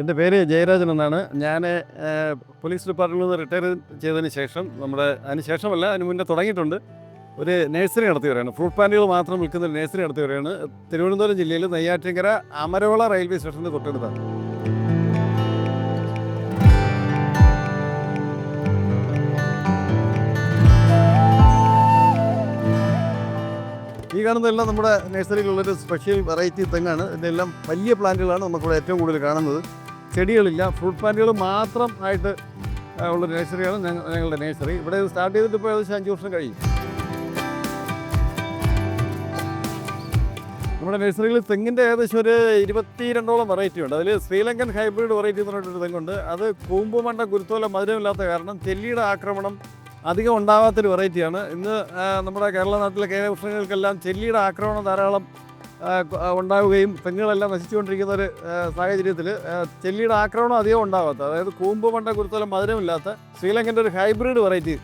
എന്റെ പേര് ജയരാജൻ എന്നാണ്. ഞാൻ പോലീസ് ഡിപ്പാർട്ട്മെന്റിൽ നിന്ന് റിട്ടയർ ചെയ്തതിന് ശേഷം നമ്മുടെ അതിന് ശേഷമല്ല അതിന് മുന്നേ തുടങ്ങിയിട്ടുണ്ട്. ഒരു നഴ്സറി നടത്തിയവരാണ് ഫ്രൂട്ട് പാന്റുകൾ മാത്രം വിൽക്കുന്ന ഒരു നഴ്സറി നടത്തിയവരാണ് തിരുവനന്തപുരം ജില്ലയിൽ നെയ്യാറ്റിങ്കര അമരവള റെയിൽവേ സ്റ്റേഷന്റെ തൊട്ടടുത്താണ്. ഈ കാണുന്നതെല്ലാം നമ്മുടെ നഴ്സറിയിലുള്ളൊരു സ്പെഷ്യൽ വെറൈറ്റി തെങ്ങാണ്. ഇതെല്ലാം വലിയ പ്ലാന്റുകളാണ് നമുക്കിവിടെ ഏറ്റവും കൂടുതൽ കാണുന്നത്. ചെടികളില്ല ഫ്രൂട്ട് പ്ലാന്റുകൾ മാത്രം ആയിട്ട് ഉള്ള നഴ്സറിയാണ് ഞങ്ങളുടെ നഴ്സറി. ഇവിടെ സ്റ്റാർട്ട് ചെയ്തിട്ട് ഇപ്പോൾ ഏകദേശം അഞ്ച് വർഷം കഴിയും നമ്മുടെ നഴ്സറിയിൽ തെങ്ങിന്റെ ഏകദേശം ഒരു ഇരുപത്തിരണ്ടോളം വെറൈറ്റി ഉണ്ട്. അതിൽ ശ്രീലങ്കൻ ഹൈബ്രിഡ് വെറൈറ്റി എന്ന് പറഞ്ഞിട്ടൊരു തെങ്ങുണ്ട്. അത് കൂമ്പുമണ്ട കുരുത്തോല മധുരമില്ലാത്ത കാരണം ചെല്ലിയുടെ ആക്രമണം അധികം ഉണ്ടാവാത്തൊരു വെറൈറ്റിയാണ്. ഇന്ന് നമ്മുടെ കേരള നാട്ടിലെ കേരളങ്ങൾക്കെല്ലാം ചെല്ലിയുടെ ആക്രമണം ധാരാളം ഉണ്ടാവുകയും തെങ്ങുകളെല്ലാം നശിച്ചുകൊണ്ടിരിക്കുന്ന ഒരു സാഹചര്യത്തിൽ ചെല്ലിയുടെ ആക്രമണം അധികം ഉണ്ടാവാത്ത അതായത് കൂമ്പ് മണ്ട കുരുത്തോലം മധുരമില്ലാത്ത ശ്രീലങ്കന്റെ ഒരു ഹൈബ്രിഡ് വെറൈറ്റി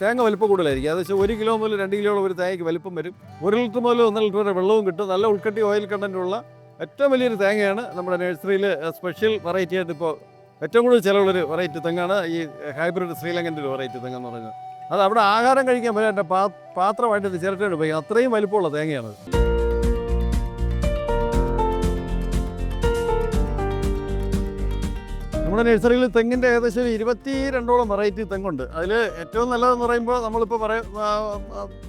തേങ്ങ വലിപ്പം കൂടുതലായിരിക്കും. അത് വെച്ചാൽ ഒരു കിലോ മുതൽ രണ്ട് കിലോളം ഒരു തേങ്ങയ്ക്ക് വലിപ്പം വരും. ഒരു ലിറ്റർ മുതൽ ഒന്നര ലിറ്റർ വരെ വെള്ളവും കിട്ടും. നല്ല ഉൾക്കട്ടി ഓയിൽ കണ്ടന്റുള്ള ഏറ്റവും വലിയൊരു തേങ്ങയാണ് നമ്മുടെ നഴ്സറിയിൽ സ്പെഷ്യൽ വെറൈറ്റി ആയിട്ട് ഇപ്പോൾ ഏറ്റവും കൂടുതൽ ചിലവുള്ളൊരു വെറൈറ്റി തെങ്ങാണ് ഈ ഹൈബ്രിഡ് ശ്രീലങ്കന്റെ ഒരു വെറൈറ്റി തെങ്ങെന്ന് പറയുന്നത്. അത് അവിടെ ആഹാരം കഴിക്കാൻ പറ്റാൻ പാത്രമായിട്ട് ഇത് ചിരട്ടയുടെ ഉപയോഗിക്കും അത്രയും വലിപ്പമുള്ള തേങ്ങയാണ്. നഴ്സറിയിൽ തെങ്ങിന്റെ ഏകദേശം ഒരു ഇരുപത്തി രണ്ടോളം വെറൈറ്റി തെങ്ങുണ്ട്. അതിൽ ഏറ്റവും നല്ലതെന്ന് പറയുമ്പോൾ നമ്മളിപ്പോൾ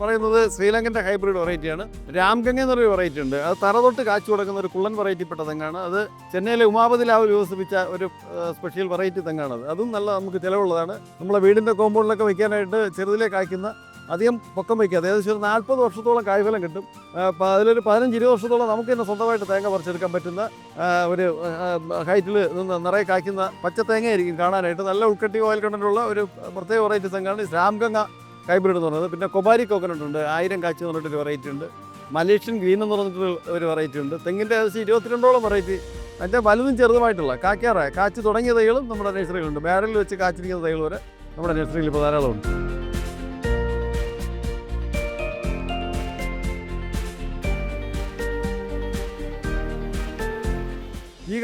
പറയുന്നത് ശ്രീലങ്കന്റെ ഹൈബ്രിഡ് വെറൈറ്റിയാണ് രാംഗംഗ എന്നൊരു വെറൈറ്റി ഉണ്ട്. അത് തറതൊട്ട് കാച്ചു കൊടുക്കുന്ന ഒരു കുള്ളൻ വെറൈറ്റിപ്പെട്ട തെങ്ങാണ്. അത് ചെന്നൈയിലെ ഉമാപതി ലാവ് വികസിപ്പിച്ച ഒരു സ്പെഷ്യൽ വെറൈറ്റി തെങ്ങാണത്. അതും നല്ല നമുക്ക് ചിലവുള്ളതാണ്. നമ്മളെ വീടിന്റെ കോമ്പൗണ്ടിലൊക്കെ വയ്ക്കാനായിട്ട് ചെറുതിലെ കായ്ക്കുന്ന അധികം പൊക്കം വയ്ക്കാതെ ഏകദേശം ഒരു നാൽപ്പത് വർഷത്തോളം കായ്ഫലം കിട്ടും. അതിലൊരു പതിനഞ്ച് ഇരുപത് വർഷത്തോളം നമുക്ക് തന്നെ സ്വന്തമായിട്ട് തേങ്ങ പറിച്ചെടുക്കാൻ പറ്റുന്ന ഒരു ഹൈറ്റിൽ നിന്ന് നിറയെ കായ്ക്കുന്ന പച്ച തേങ്ങയായിരിക്കും കാണാനായിട്ട്. നല്ല ഉൾക്കട്ടി ഓയിൽ കണ്ടന്റുള്ള ഒരു പ്രത്യേക വെറൈറ്റി തെങ്ങാണ് രാംഗംഗ ഹൈബ്രിഡ് എന്ന് പറയുന്നത്. പിന്നെ കൊബാരി കോക്കനട്ട് ഉണ്ട്. ആയിരം കാച്ചി എന്ന് പറഞ്ഞിട്ടൊരു വെറൈറ്റി ഉണ്ട്. മലേഷ്യൻ ഗ്രീൻ എന്ന് പറഞ്ഞിട്ട് ഒരു വെറൈറ്റി ഉണ്ട്. തെങ്ങിന്റെ ഏകദേശം ഇരുപത്തിരണ്ടോളം വെറൈറ്റി അതിന്റെ വലുതും ചെറുതുമായിട്ടുള്ള കാക്കാറായ കാച്ചി തുടങ്ങിയ തൈകളും നമ്മുടെ നഴ്സറിയിലുണ്ട് ബാരലിൽ വെച്ച് കാച്ചിരിക്കുന്ന തൈകൾ വരെ നമ്മുടെ നഴ്സറിയിൽ ഇപ്പോൾ ധാരാളം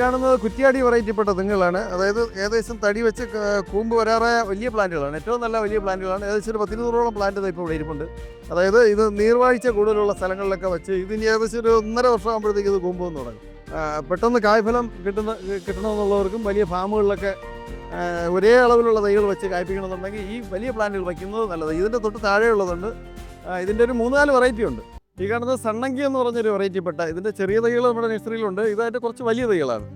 കാണുന്നത് കുറ്റിയാടി വെറൈറ്റിപ്പെട്ട തെങ്ങുകളാണ്. അതായത് ഏകദേശം തടി വെച്ച് കൂമ്പ് വരാറായ വലിയ പ്ലാന്റുകളാണ്. ഏറ്റവും നല്ല വലിയ പ്ലാന്റുകളാണ്. ഏകദേശം ഒരു പത്തിരുന്നൂറോളം പ്ലാന്റ് ഇപ്പോൾ ഇവിടെ ഇരിപ്പുണ്ട്. അതായത് ഇത് നീർവാഴ്ച കൂടുതലുള്ള സ്ഥലങ്ങളിലൊക്കെ വെച്ച് ഇതിന് ഏകദേശം ഒരു ഒന്നര വർഷം ആകുമ്പോഴത്തേക്ക് ഇത് കൂമ്പ് വന്ന് തുടങ്ങും. പെട്ടെന്ന് കായ്ഫലം കിട്ടുന്ന കിട്ടണമെന്നുള്ളവർക്കും വലിയ ഫാമുകളിലൊക്കെ ഒരേ അളവിലുള്ള തൈകൾ വെച്ച് കായ്പ്പിക്കണമെന്നുണ്ടെങ്കിൽ ഈ വലിയ പ്ലാന്റുകൾ വയ്ക്കുന്നത് നല്ലത്. ഇതിന്റെ തൊട്ട് താഴെയുള്ളതുണ്ട്. ഇതിന്റെ ഒരു മൂന്നാൽ വെറൈറ്റി ഉണ്ട്. ഈ കാണുന്നത് സണ്ണങ്കി എന്ന് പറഞ്ഞൊരു വെറൈറ്റി പെട്ട ഇതിന്റെ ചെറിയ തൈകൾ നമ്മുടെ നഴ്സറിയിലുണ്ട്. ഇതായിട്ട് കുറച്ച് വലിയ തൈകളാണ്.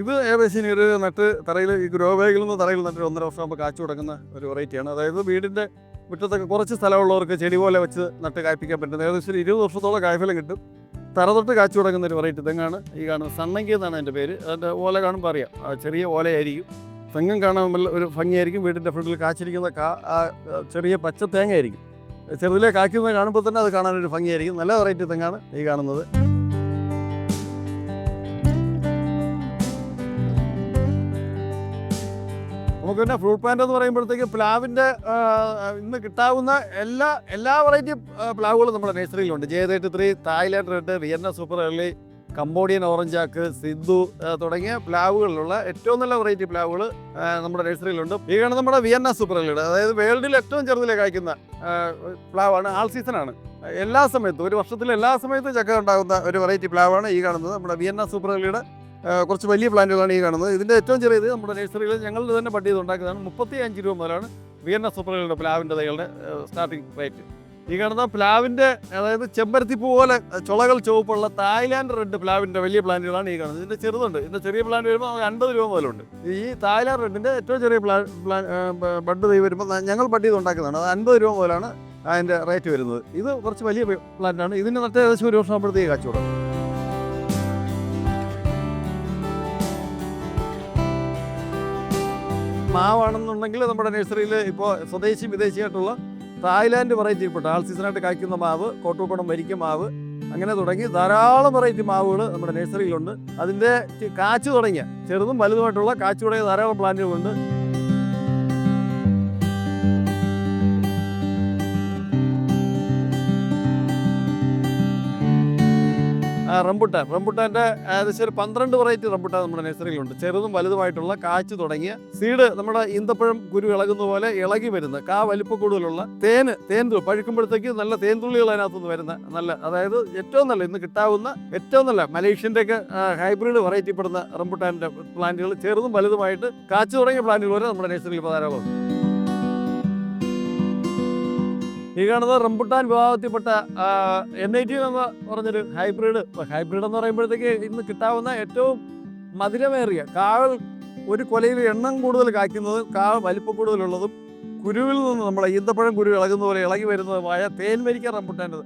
ഇത് ഏകദേശം ഒരു നട്ട് തറയിൽ ഈ ഗ്രോ ബാഗിൽ നിന്ന് തറയിൽ നട്ട് ഒന്നര വർഷം ആകുമ്പോൾ കാച്ചു കൊടുക്കുന്ന ഒരു വെറൈറ്റിയാണ് അതായത് വീടിന്റെ മുറ്റത്തൊക്കെ കുറച്ച് സ്ഥലമുള്ളവർക്ക് ചെടി പോലെ വെച്ച് നട്ട് കായ്പ്പിക്കാൻ പറ്റുന്നത് ഏകദേശം ഒരു ഇരുപത് വർഷത്തോളം കായ്ഫലം കിട്ടും. തറ തൊട്ട് കാച്ചു കൊടുക്കുന്ന ഒരു വെറൈറ്റി തെങ്ങാണ്. ഈ കാണുന്നത് സണ്ണങ്കി എന്നാണ് എന്റെ പേര്. അതിന്റെ ഓല കാണുമ്പോൾ അറിയാം. ചെറിയ ഓലയായിരിക്കും. തെങ്ങും കാണാൻ ഒരു ഭംഗിയായിരിക്കും. വീടിന്റെ ഫ്രണ്ടിൽ കാച്ചിരിക്കുന്ന കാ ചെറിയ പച്ച തേങ്ങയായിരിക്കും. ചെറുതിലെ കായ്ക്കുന്നത് കാണുമ്പോൾ തന്നെ അത് കാണാനൊരു ഭംഗിയായിരിക്കും. നല്ല വെറൈറ്റി തെങ്ങാണ് ഈ കാണുന്നത്. നമുക്ക് പിന്നെ ഫ്രൂട്ട് പ്ലാന്റ് എന്ന് പറയുമ്പോഴത്തേക്ക് പ്ലാവിന്റെ ഇന്ന് കിട്ടാവുന്ന എല്ലാ എല്ലാ വെറൈറ്റി പ്ലാവുകളും നമ്മുടെ നേഴ്സറിയിലുണ്ട് J thirty three Thailand red Vienna super early Cambodian ഓറഞ്ചാക്ക് Sidhu തുടങ്ങിയ പ്ലാവുകളിലുള്ള ഏറ്റവും നല്ല വെറൈറ്റി പ്ലാവുകൾ നമ്മുടെ നഴ്സറിയിലുണ്ട്. ഈ കാണുന്ന നമ്മുടെ വിയന്ന സൂപ്പർ ലീഡ് അതായത് വേൾഡിൽ ഏറ്റവും ചെറുതിലെ കായ്ക്കുന്ന പ്ലാവാണ് ആൾ സീസണാണ് എല്ലാ സമയത്തും ഒരു വർഷത്തിൽ എല്ലാ സമയത്തും ചക്ക ഉണ്ടാകുന്ന ഒരു വെറൈറ്റി പ്ലാവാണ് ഈ കാണുന്നത്. നമ്മുടെ വിയന്ന സൂപ്പർ ലീഡ് കുറച്ച് വലിയ പ്ലാന്റുകളാണ് ഈ കാണുന്നത്. ഇതിന്റെ ഏറ്റവും ചെറിയത് നമ്മുടെ നഴ്സറിയിൽ ഞങ്ങൾ തന്നെ ചെയ്ത് ഉണ്ടാക്കുന്നതാണ് മുപ്പത്തി അഞ്ച് രൂപ മുതലാണ് വിയന്ന സൂപ്പർ ലീഡ് പ്ലാവിന്റെ തൈകളുടെ സ്റ്റാർട്ടിംഗ് റേറ്റ് ഈ കാണുന്ന പ്ലാവിന്റെ അതായത് ചെമ്പരത്തിപ്പൂ പോലെ ചുളകൾ ചുവപ്പുള്ള തായ്ലാൻഡ് റെഡ് പ്ലാവിന്റെ വലിയ പ്ലാന്റുകളാണ് ഈ കാണുന്നത്. ഇതിന്റെ ചെറുതുണ്ട്. ഇതിന്റെ ചെറിയ പ്ലാന്റ് വരുമ്പോൾ നമുക്ക് അൻപത് രൂപ മുതലുണ്ട്. ഈ തായ്ലാൻഡ് റെഡിന്റെ ഏറ്റവും ചെറിയ പ്ലാ പ്ലാൻ ബഡ് തൈ വരുമ്പോൾ ഞങ്ങൾ ബഡ് ചെയ്ത് ഉണ്ടാക്കുന്നതാണ്. അത് അൻപത് രൂപ മുതലാണ് അതിന്റെ റേറ്റ് വരുന്നത്. ഇത് കുറച്ച് വലിയ പ്ലാന്റാണ്. ഇതിന് നട്ട് ഏകദേശം ഒരു വർഷം ആകുമ്പോഴത്തേക്ക് കച്ചവടം മാവാണെന്നുണ്ടെങ്കിൽ നമ്മുടെ നഴ്സറിയിൽ ഇപ്പോൾ സ്വദേശി വിദേശിയായിട്ടുള്ള തായ്ലാൻഡ് ഇപ്പോൾ ആൾ സീസണായിട്ട് കായ്ക്കുന്ന മാവ് കോട്ടൂക്കുളം വരിക്ക മാവ് അങ്ങനെ തുടങ്ങി ധാരാളം വെറൈറ്റി മാവുകൾ നമ്മുടെ നഴ്സറിയിലുണ്ട് അതിന്റെ കാച്ചു തുടങ്ങിയ ചെറുതും വലുതുമായിട്ടുള്ള കാച്ചു തുടങ്ങിയ ധാരാളം പ്ലാന്റുകളുണ്ട് റംബുട്ടാൻ. റംബുട്ടാന്റെ ഏകദേശം ഒരു പന്ത്രണ്ട് വെറൈറ്റി റംബുട്ടാൻ നമ്മുടെ നഴ്സറിയിലുണ്ട്. ചെറുതും വലുതുമായിട്ടുള്ള കാച്ചു തുടങ്ങിയ സീഡ് നമ്മുടെ ഈന്തപ്പഴം കുരു ഇളകുന്ന പോലെ ഇളകി വരുന്ന കാ വലിപ്പ കൂടുതലുള്ള തേൻ തു- പഴുക്കുമ്പോഴത്തേക്ക് നല്ല തേൻ തുള്ളികൾ അതിനകത്തുനിന്ന് വരുന്ന നല്ല അതായത് ഏറ്റവും നല്ല ഇന്ന് കിട്ടാവുന്ന ഏറ്റവും നല്ല മലേഷ്യന്റെ ഒക്കെ ഹൈബ്രിഡ് വെറൈറ്റി പെടുന്ന റംബുട്ടാന്റെ പ്ലാന്റുകൾ ചെറുതും വലുതുമായിട്ട് കാച്ചു തുടങ്ങിയ പ്ലാന്റുകൾ വരെ നമ്മുടെ നഴ്സറിയിൽ ഇപ്പോൾ ഈ കാണുന്നത് റംബുട്ടാൻ വിഭാഗത്തിൽപ്പെട്ട എൻ ഐ ടി എന്ന് പറഞ്ഞൊരു ഹൈബ്രിഡ്. ഹൈബ്രിഡ് എന്ന് പറയുമ്പോഴത്തേക്ക് ഇന്ന് കിട്ടാവുന്ന ഏറ്റവും മധുരമേറിയ കാവൽ ഒരു കൊലയിൽ എണ്ണം കൂടുതൽ കായ്ക്കുന്നതും കാവൽ വലിപ്പം കൂടുതലുള്ളതും കുരുവിൽ നിന്ന് നമ്മളെ ഈന്തപ്പഴം കുരു ഇളകുന്ന പോലെ ഇളകി വരുന്നതുമായ തേൻമരിക്ക റംബുട്ടാന്റെ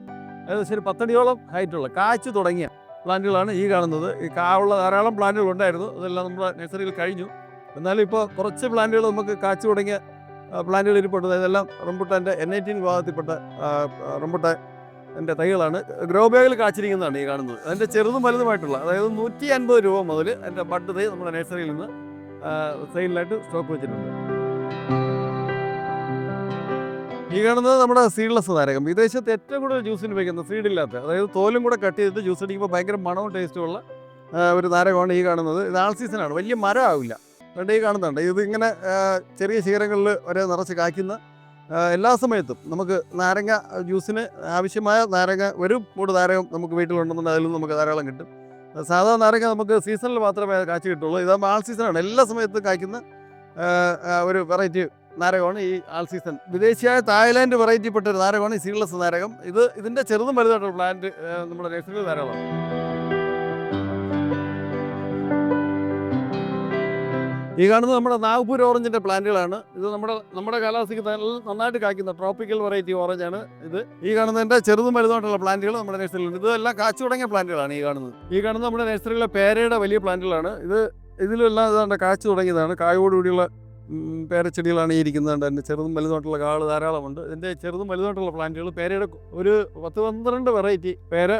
ഏകദേശം ഒരു പത്തടിയോളം ഹൈറ്റുള്ള കാച്ചു തുടങ്ങിയ പ്ലാന്റുകളാണ് ഈ കാണുന്നത്. ഈ കാവുള്ള ധാരാളം പ്ലാന്റുകൾ ഉണ്ടായിരുന്നു. അതെല്ലാം നമ്മുടെ നഴ്സറിയിൽ കഴിഞ്ഞു. എന്നാലും ഇപ്പോൾ കുറച്ച് പ്ലാന്റുകൾ നമുക്ക് കാച്ചു തുടങ്ങിയ പ്ലാന്റുകൾ ഇരിപ്പുണ്ട്. ഇതെല്ലാം റംബുട്ടാന്റെ എൻ ഐ ടീൻ വിഭാഗത്തിൽപ്പെട്ട റംബുട്ടാൻ എന്റെ തൈകളാണ്. ഗ്രോ ബാഗിൽ കാച്ചിരിക്കുന്നതാണ് ഈ കാണുന്നത്. അതിന്റെ ചെറുതും വലുതുമായിട്ടുള്ള അതായത് നൂറ്റി അൻപത് രൂപ മുതൽ എന്റെ ബഡ് തൈ നമ്മുടെ നഴ്സറിയിൽ നിന്ന് സെയിലിനായിട്ട് സ്റ്റോക്ക് വെച്ചിട്ടുണ്ട്. ഈ കാണുന്നത് നമ്മുടെ സീഡ്ലെസ് നാരകം. വിദേശത്ത് ഏറ്റവും കൂടുതൽ ജ്യൂസിന് ഉപയോഗിക്കുന്ന സീഡില്ലാത്ത അതായത് തോലും കൂടെ കട്ട് ചെയ്തിട്ട് ജ്യൂസ് അടിക്കുമ്പോൾ ഭയങ്കര മണവും ടേസ്റ്റും ഉള്ള ഒരു നാരകമാണ് ഈ കാണുന്നത്. ഇത് ആൾ സീസണാണ് വലിയ മരമാവില്ല അതുകൊണ്ട് ഈ കാണുന്നുണ്ട്. ഇത് ഇങ്ങനെ ചെറിയ ശിഖരങ്ങളിൽ ഒരേ നിറച്ച് കായ്ക്കുന്ന എല്ലാ സമയത്തും നമുക്ക് നാരങ്ങ ജ്യൂസിന് ആവശ്യമായ നാരങ്ങ ഒരു മൂട് നാരകം നമുക്ക് വീട്ടിലുണ്ടെന്നുണ്ടെങ്കിൽ അതിൽ നമുക്ക് ധാരാളം കിട്ടും. സാധാ നാരങ്ങ നമുക്ക് സീസണിൽ മാത്രമേ കാച്ചി കിട്ടുള്ളൂ. ഇതാകുമ്പോൾ ആൾ സീസണാണ്. എല്ലാ സമയത്തും കായ്ക്കുന്ന ഒരു വെറൈറ്റി നാരകമാണ് ഈ ആൾ സീസൺ. വിദേശിയായ തായ്ലാൻഡ് വെറൈറ്റിപ്പെട്ട ഒരു നാരകമാണ് ഈ സീഡ്ലെസ് നാരകം. ഇത് ഇതിന്റെ ചെറുതും വലുതായിട്ടുള്ള പ്ലാന്റ് നമ്മുടെ നഴ്സറിയിൽ ധാരാളം ഈ കാണുന്നത് നമ്മുടെ നാഗ്പൂർ ഓറഞ്ചിന്റെ പ്ലാന്റുകളാണ്. ഇത് നമ്മുടെ നമ്മുടെ കാലാവസ്ഥയ്ക്ക് നന്നായിട്ട് കായ്ക്കുന്ന ട്രോപ്പിക്കൽ വെറൈറ്റി ആണ് ഇത്. ഈ കാണുന്നതിന്റെ ചെറുതും വലുതുമായിട്ടുള്ള പ്ലാന്റുകൾ നമ്മുടെ നഴ്സറിയിലുണ്ട് ഇതെല്ലാം കാച്ചു തുടങ്ങിയ പ്ലാന്റുകളാണ് ഈ കാണുന്നത്. ഈ കാണുന്നത് നമ്മുടെ നഴ്സറിയിലെ പേരയുടെ വലിയ പ്ലാന്റുകളാണ്. ഇത് ഇതിലെല്ലാം ഇതാണ്ട് കാച്ചു തുടങ്ങിയതാണ്. കായോടുകൂടിയുള്ള പേരച്ചെടികളാണ് ഈ ഇരിക്കുന്നത് തന്നെ. ചെറുതും വലുതുമായിട്ടുള്ള കാൾ ധാരാളമുണ്ട്. ഇതിന്റെ ചെറുതും വലുതുമായിട്ടുള്ള പ്ലാന്റുകൾ പേരയുടെ ഒരു പത്ത് പന്ത്രണ്ട് വെറൈറ്റി പേര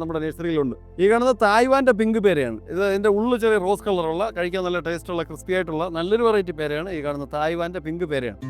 നമ്മുടെ നഴ്സറിയിലുണ്ട്. ഈ കാണുന്നത് തായ്വാന്റെ പിങ്ക് പേരയാണ്. ഇത് ഇതിന്റെ ഉള്ളിൽ ചെറിയ റോസ് കളറുള്ള കഴിക്കാൻ നല്ല ടേസ്റ്റുള്ള ക്രിസ്പി ആയിട്ടുള്ള നല്ലൊരു വെറൈറ്റി പേരയാണ് ഈ കാണുന്ന തായ്വാന്റെ പിങ്ക് പേരയാണ്.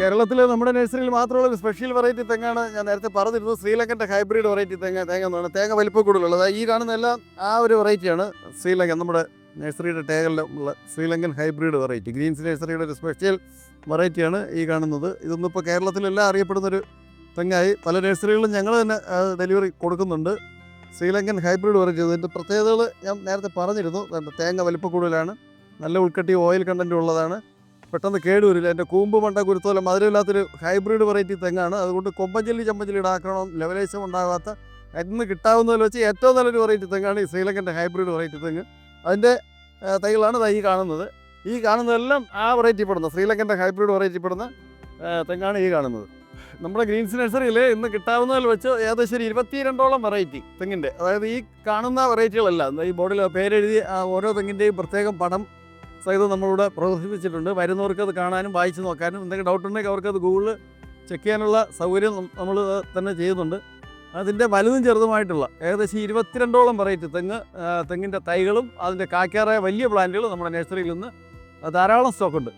കേരളത്തിൽ നമ്മുടെ നഴ്സറിയിൽ മാത്രമുള്ള ഒരു സ്പെഷ്യൽ വെറൈറ്റി തെങ്ങാണ് ഞാൻ നേരത്തെ പറഞ്ഞിരുന്നത് ശ്രീലങ്കന്റെ ഹൈബ്രിഡ് വെറൈറ്റി തെങ്ങ തേങ്ങ എന്ന് പറഞ്ഞാൽ തേങ്ങ വലിപ്പം കൂടുതലുള്ളത്. ഈ കാണുന്ന എല്ലാം ആ ഒരു വെറൈറ്റിയാണ് ശ്രീലങ്കൻ നമ്മുടെ നഴ്സറിയുടെ ടേകളിൽ ഉള്ള ശ്രീലങ്കൻ ഹൈബ്രിഡ് വെറൈറ്റി ഗ്രീൻസ് നഴ്സറിയുടെ ഒരു സ്പെഷ്യൽ വെറൈറ്റിയാണ് ഈ കാണുന്നത്. ഇതൊന്നും ഇപ്പോൾ കേരളത്തിലെല്ലാം അറിയപ്പെടുന്നൊരു തെങ്ങായി പല നഴ്സറികളിലും ഞങ്ങൾ തന്നെ ഡെലിവറി കൊടുക്കുന്നുണ്ട്. ശ്രീലങ്കൻ ഹൈബ്രിഡ് വെറൈറ്റി ഇതിന്റെ പ്രത്യേകതകൾ ഞാൻ നേരത്തെ പറഞ്ഞിരുന്നു. തേങ്ങ വലിപ്പം കൂടുതലാണ്. നല്ല ഉൾക്കട്ടി ഓയിൽ കണ്ടന്റ് ഉള്ളതാണ്. പെട്ടെന്ന് കേടുവരില്ല. എന്റെ കൂമ്പ് മണ്ട കുരുത്തോല മധുരമില്ലാത്തൊരു ഹൈബ്രിഡ് വെറൈറ്റി തെങ്ങാണ്. അതുകൊണ്ട് കൊമ്പഞ്ചല്ലി ചമ്പഞ്ചല്ലി ഉണ്ടാക്കണം ലെവലേശം ഉണ്ടാകാത്ത അതിന്ന് കിട്ടാവുന്നതിൽ വെച്ച് ഏറ്റവും നല്ലൊരു വെറൈറ്റി തെങ്ങാണ് ഈ ശ്രീലങ്കന്റെ ഹൈബ്രിഡ് വെറൈറ്റി തെങ്ങ്. അതിന്റെ തൈകളാണ് തൈ കാണുന്നത്. ഈ കാണുന്നതെല്ലാം ആ വെറൈറ്റി പെടുന്ന ശ്രീലങ്കന്റെ ഹൈബ്രിഡ് വെറൈറ്റി പെടുന്ന തെങ്ങാണ് ഈ കാണുന്നത്. നമ്മുടെ ഗ്രീൻസ് നഴ്സറിയിൽ ഇന്ന് കിട്ടാവുന്നതിൽ വെച്ച് ഏകദേശം ഒരു ഇരുപത്തിരണ്ടോളം വെറൈറ്റി തെങ്ങിന്റെ. അതായത് ഈ കാണുന്ന വെറൈറ്റികളല്ല. ഈ ബോർഡിൽ പേരെഴുതി ഓരോ തെങ്ങിന്റെയും പ്രത്യേകം പടം സഹിതം നമ്മളിവിടെ പ്രദർശിപ്പിച്ചിട്ടുണ്ട്. വരുന്നവർക്ക് അത് കാണാനും വായിച്ച് നോക്കാനും എന്തെങ്കിലും ഡൗട്ട് ഉണ്ടെങ്കിൽ അവർക്ക് അത് ഗൂഗിളിൽ ചെക്ക് ചെയ്യാനുള്ള സൗകര്യം നമ്മൾ തന്നെ ചെയ്യുന്നുണ്ട്. അതിന്റെ വലുതും ചെറുതുമായിട്ടുള്ള ഏകദേശം ഇരുപത്തിരണ്ടോളം വെറൈറ്റി തെങ്ങ് തെങ്ങിന്റെ തൈകളും അതിന്റെ കാക്കാറായ വലിയ പ്ലാന്റുകളും നമ്മുടെ നഴ്സറിയിൽ നിന്ന് ധാരാളം സ്റ്റോക്കുണ്ട്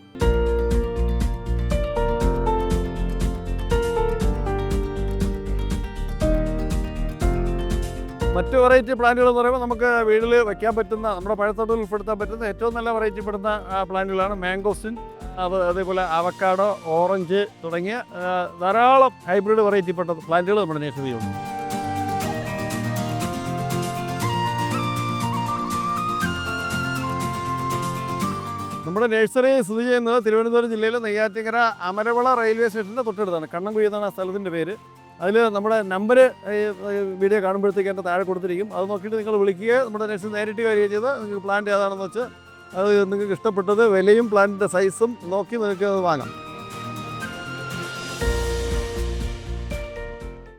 മറ്റ് വെറൈറ്റി പ്ലാന്റുകൾ എന്ന് പറയുമ്പോൾ നമുക്ക് വീട്ടിൽ വെക്കാൻ പറ്റുന്ന നമ്മുടെ പഴത്തോട്ടിൽ ഉൾപ്പെടുത്താൻ പറ്റുന്ന ഏറ്റവും നല്ല വെറൈറ്റി പെടുന്ന പ്ലാന്റുകളാണ് മാംഗോസിൻ അത് അതേപോലെ അവക്കാഡോ ഓറഞ്ച് തുടങ്ങിയ ധാരാളം ഹൈബ്രിഡ് വെറൈറ്റി പെട്ട പ്ലാന്റുകൾ നമ്മുടെ നഴ്സറിയിലുണ്ട് നമ്മുടെ നഴ്സറി സ്ഥിതി ചെയ്യുന്നത് തിരുവനന്തപുരം ജില്ലയിലെ നെയ്യാറ്റിങ്കര അമരവള റെയിൽവേ സ്റ്റേഷന്റെ തൊട്ടടുത്താണ്. കണ്ണൻകുഴി എന്നാണ് ആ സ്ഥലത്തിന്റെ പേര്. അതിൽ നമ്മുടെ നമ്പർ വീഡിയോ കാണുമ്പോഴത്തേക്ക് എന്റെ താഴെ കൊടുത്തിരിക്കും. അത് നോക്കിയിട്ട് നിങ്ങൾ വിളിക്കുക നമ്മുടെ നഴ്സറി നേരിട്ട് കാര്യം ചെയ്ത് നിങ്ങൾക്ക് പ്ലാന്റ് ഏതാണെന്ന് വെച്ച് അത് നിങ്ങൾക്ക് ഇഷ്ടപ്പെട്ടത് വിലയും പ്ലാന്റിന്റെ സൈസും നോക്കി നിങ്ങൾക്ക് വാങ്ങാം.